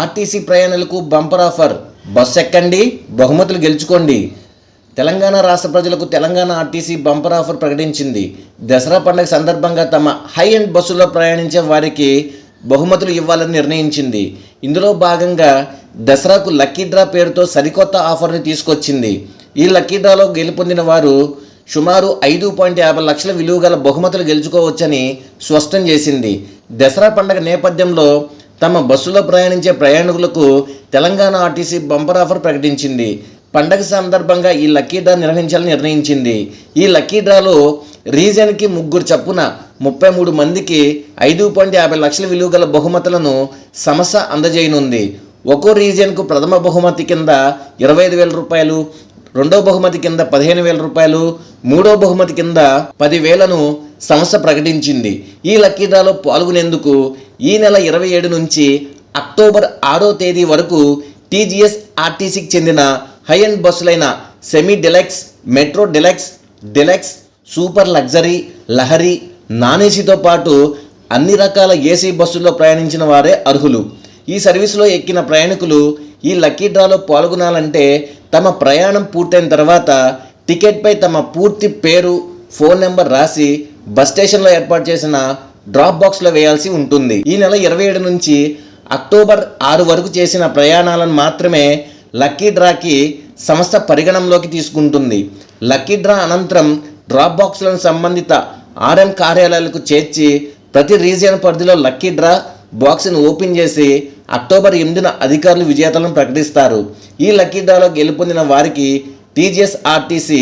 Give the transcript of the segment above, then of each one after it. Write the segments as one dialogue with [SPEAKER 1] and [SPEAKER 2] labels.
[SPEAKER 1] RTC ప్రయాణాలకు bumper offer. Bus ఎక్కండి బహుమతులు గెలుచుకోండి. తెలంగాణ రాష్ట్ర ప్రజలకు తెలంగాణ ఆర్టీసీ బంపర్ ఆఫర్ ప్రకటించింది. దసరా పండుగ సందర్భంగా తమ హై ఎండ్ బస్సులో ప్రయాణించే వారికి బహుమతులు ఇవ్వాలని నిర్ణయించింది. ఇందులో భాగంగా దసరాకు లక్కీ డ్రా పేరుతో సరికొత్త ఆఫర్ని తీసుకొచ్చింది. ఈ లక్కీ డ్రాలో గెలుపొందిన వారు సుమారు ఐదు పాయింట్ యాభై లక్షల విలువ గల బహుమతులు గెలుచుకోవచ్చని స్పష్టం చేసింది. దసరా పండుగ నేపథ్యంలో తమ బస్సులో ప్రయాణించే ప్రయాణికులకు తెలంగాణ ఆర్టీసీ బంపర్ ఆఫర్ ప్రకటించింది. పండగ సందర్భంగా ఈ లక్కీ డ్రా నిర్వహించాలని నిర్ణయించింది. ఈ లక్కీ డ్రాలో రీజన్కి ముగ్గురు చప్పున ముప్పై మూడు మందికి ఐదు పాయింట్ యాభై లక్షల విలువ గల బహుమతులను సంస్థ అందజేయనుంది. ఒక్కో రీజియన్కు ప్రథమ బహుమతి కింద ఇరవై ఐదు వేల రూపాయలు రెండో బహుమతి కింద పదిహేను వేల రూపాయలు మూడో బహుమతి కింద పదివేలను సంస్థ ప్రకటించింది. ఈ లక్కీ డ్రాలో పాల్గొనేందుకు ఈ నెల ఇరవై ఏడు నుంచి అక్టోబర్ ఆరో తేదీ వరకు టీజీఎస్ ఆర్టీసీకి చెందిన high end బస్సులైన semi deluxe metro deluxe deluxe super luxury Lahari non ఏసీతో పాటు అన్ని రకాల ఏసీ బస్సుల్లో ప్రయాణించిన వారే అర్హులు. ఈ సర్వీసులో ఎక్కిన ప్రయాణికులు ఈ లక్కీ డ్రాలో పాల్గొనాలంటే తమ ప్రయాణం పూర్తయిన తర్వాత టికెట్పై తమ పూర్తి పేరు ఫోన్ నెంబర్ రాసి బస్ స్టేషన్లో ఏర్పాటు చేసిన డ్రాప్ బాక్స్లో వేయాల్సి ఉంటుంది. ఈ నెల ఇరవై ఏడు నుంచి అక్టోబర్ ఆరు వరకు చేసిన ప్రయాణాలను మాత్రమే లక్కీ డ్రాకి సంస్థ పరిగణంలోకి తీసుకుంటుంది. లక్కీ డ్రా అనంతరం డ్రాప్ బాక్స్లను సంబంధిత ఆర్ఎం కార్యాలయాలకు చేర్చి ప్రతి రీజియన్ పరిధిలో లక్కీ డ్రా బాక్స్ని ఓపెన్ చేసి అక్టోబర్ ఎనిమిదిన అధికారులు విజేతలను ప్రకటిస్తారు. ఈ లక్కీ డ్రాలో గెలుపొందిన వారికి టీజీఎస్ ఆర్టీసీ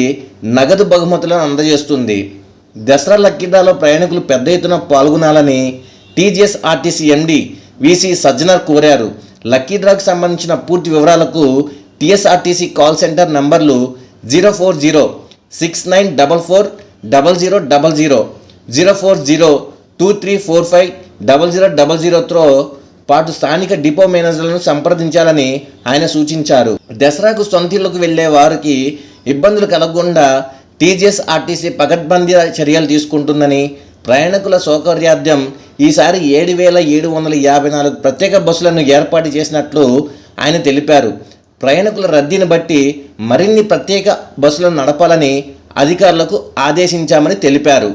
[SPEAKER 1] నగదు బహుమతులను అందజేస్తుంది. దసరా లక్కీ డ్రాలో ప్రయాణికులు పెద్ద ఎత్తున పాల్గొనాలని TGS RTC MD VC Sajjanar కోరారు. లక్కీ డ్రాకు సంబంధించిన పూర్తి వివరాలకు TSRTC call centre numbers zero four zero six nine double four double zero double zero zero four zero two three four five double zero double జీరోతో పాటు స్థానిక depot మేనేజర్లను సంప్రదించాలని ఆయన సూచించారు. దసరాకు సొంతిళ్ళకు వెళ్ళే వారికి ఇబ్బందులు కలగకుండా టీజీఎస్ ఆర్టీసీ పకడ్బందీ చర్యలు తీసుకుంటుందని ప్రయాణికుల సౌకర్యార్థం ఈసారి ఏడు వేల ఏడు వందల యాభై నాలుగు ప్రత్యేక బస్సులను ఏర్పాటు చేసినట్లు ఆయన తెలిపారు. ప్రయాణికుల రద్దీని బట్టి మరిన్ని ప్రత్యేక బస్సులను నడపాలని అధికారులకు ఆదేశించామని తెలిపారు.